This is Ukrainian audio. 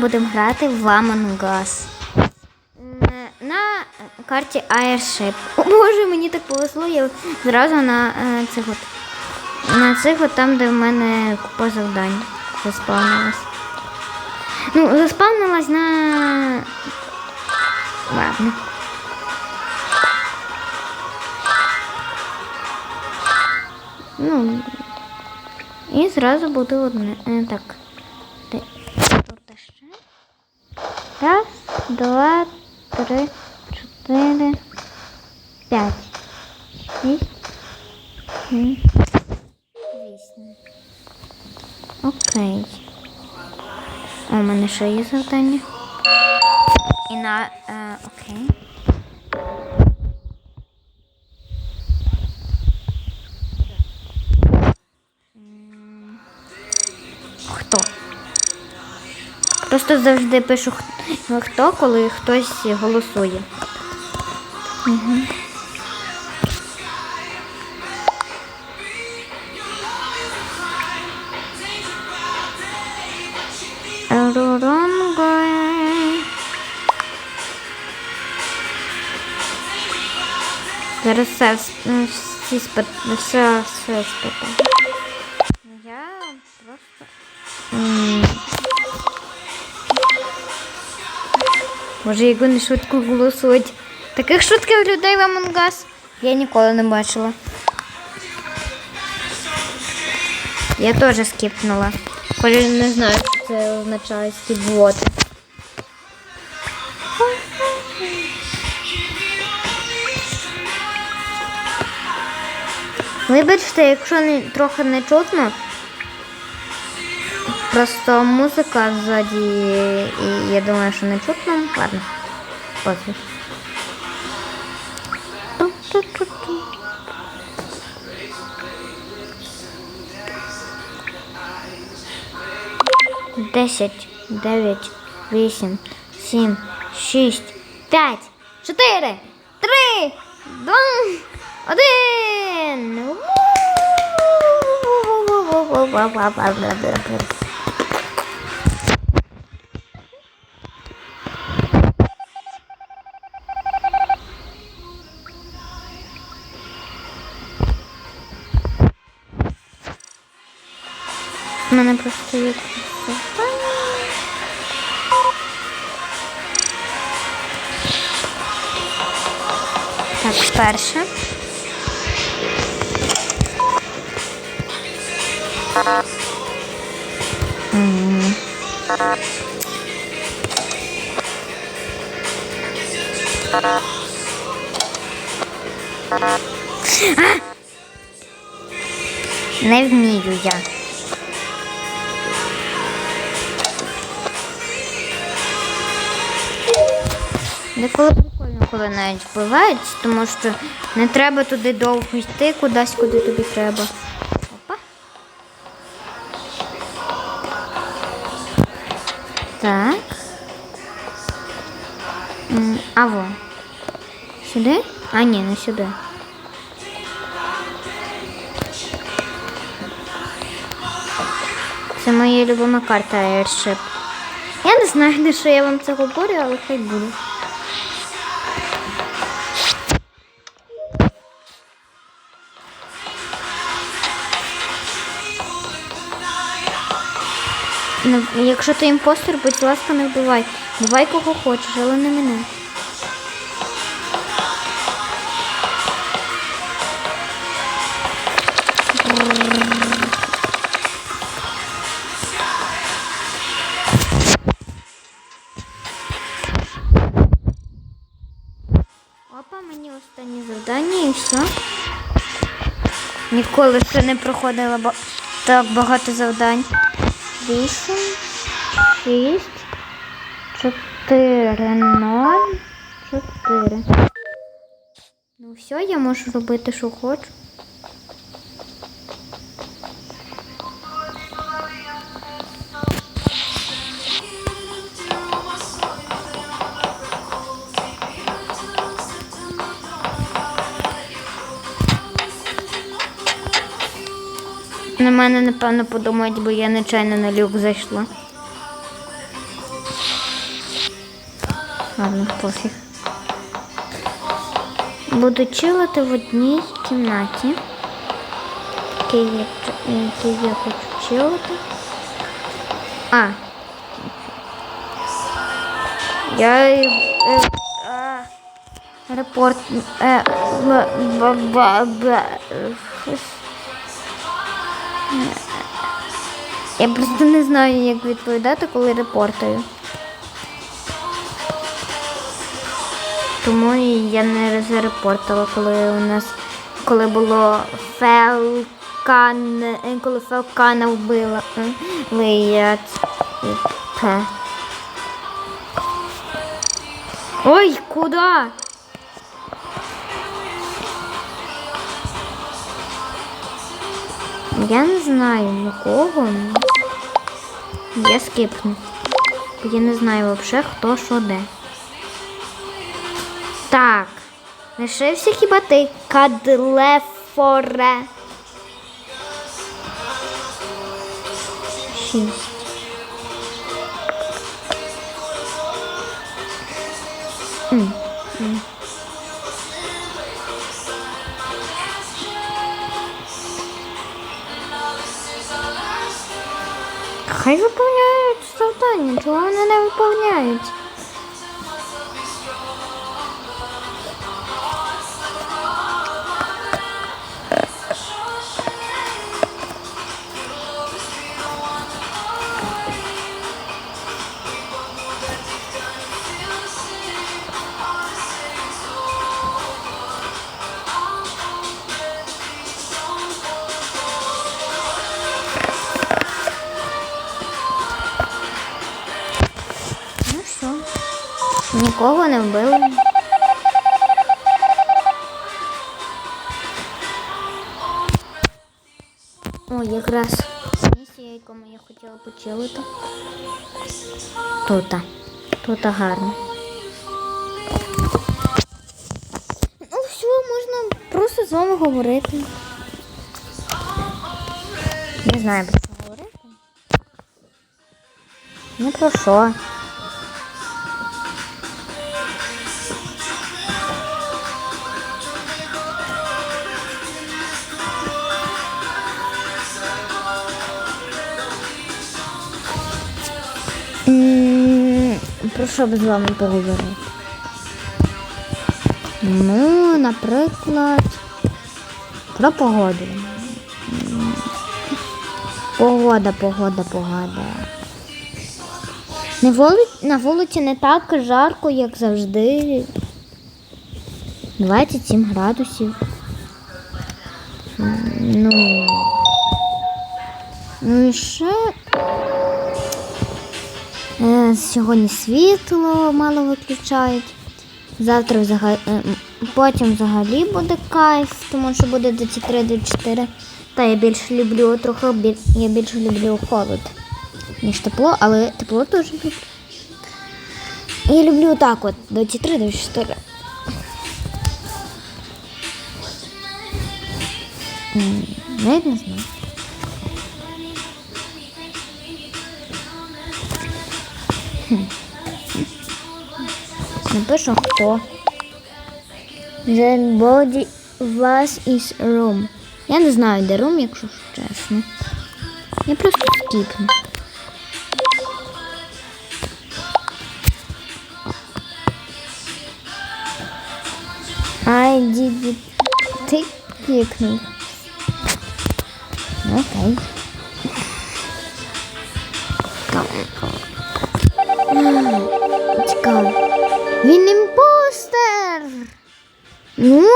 Будемо грати в Among Us. На карті Airship. О, Боже, мені так повезло, я зразу на е, цих от. На цих от там, де в мене купа завдань заспавнилась. Ну, заспавнилась на. Ладно. Ну. І зразу буде одне. Е, так. Де- Тут ще. Раз, два, три, чотири, п'ять, шість, сім, вісім. Окей. У мене ще є завдання. І на. Е, окей. Хто? Просто завжди пишу хто, коли хтось голосує. Угу. Зараз все, вс- всі спит... все, все спитаю. Може, як вони швидко голосують. Таких швидких людей в Among Us я ніколи не бачила. Я теж скіпнула. Хоч не знаю, що це означає скіпботи. Вибачте, якщо не, трохи не чутно. Просто музика ззаді, і я думаю, що не чутно. Ладно. Пофіг. Десять, дев'ять, вісім, сім, шість, п'ять, чотири, три, два, один. Мене просто є. Так, перше. Не вмію я. Деколи прикольно, коли навіть впливають, тому що не треба туди довго йти, кудись, куди тобі треба. Опа. Так. А во. Сюди? А, ні, не сюди. Це моя любима карта Airship. Я не знаю, на що я вам це говорю, але хай буде. Якщо ти імпостер, будь ласка, не вбивай. Вбивай кого хочеш, але не мене. Опа, мені останнє завдання і все. Ніколи ще не проходила так багато завдань. Вісім, шість, чотири, ноль, чотири. Ну все, я можу робити, що хочу. На мене, напевно, подумають, бо я нечайно на люк зайшла. Ладно, пофіг. Буду чилити в одній кімнаті. Який я, який я хочу чилити. А. Я. е, е, а, репорт. Е, б, б, б, б, е, я просто не знаю, як відповідати, коли репортую. Тому я не зарепортила, коли у нас коли було Фелкан, е, коли Фелкана вбила. е, я. Ой, куди? Я не знаю нікого. Я скипну. Я не знаю взагалі, хто що де. Так. Лишився хіба ти кадлефоре. Шість. М, м. Хай виповняють завдання, чого вони не виповняють? Нікого не вбили. О, якраз місія, якому я хотіла почилити. Тут. Тут гарно. Ну все, можна просто з вами говорити. Не знаю про що говорити. Ну про що? Про що б з вами поговорити? Ну, наприклад, про погоду. Погода, погода, погода. На вулиці, не так жарко, як завжди. 27 градусів. Ну. Ну і ще Сьогодні світло мало виключають. Завтра взагалі, потім взагалі буде кайф, тому що буде 23 до 4. Та я більше люблю трохи я більше люблю холод, ніж тепло, але тепло теж люблю. Я люблю так от, до 3 до 4. М, Навіть не знаю. Напишу хто. The was is room. Я не знаю, де room, якщо чесно. Я просто скіпну. I did it. Ти клікнув. Окей. Там. Він імпостер. Ну.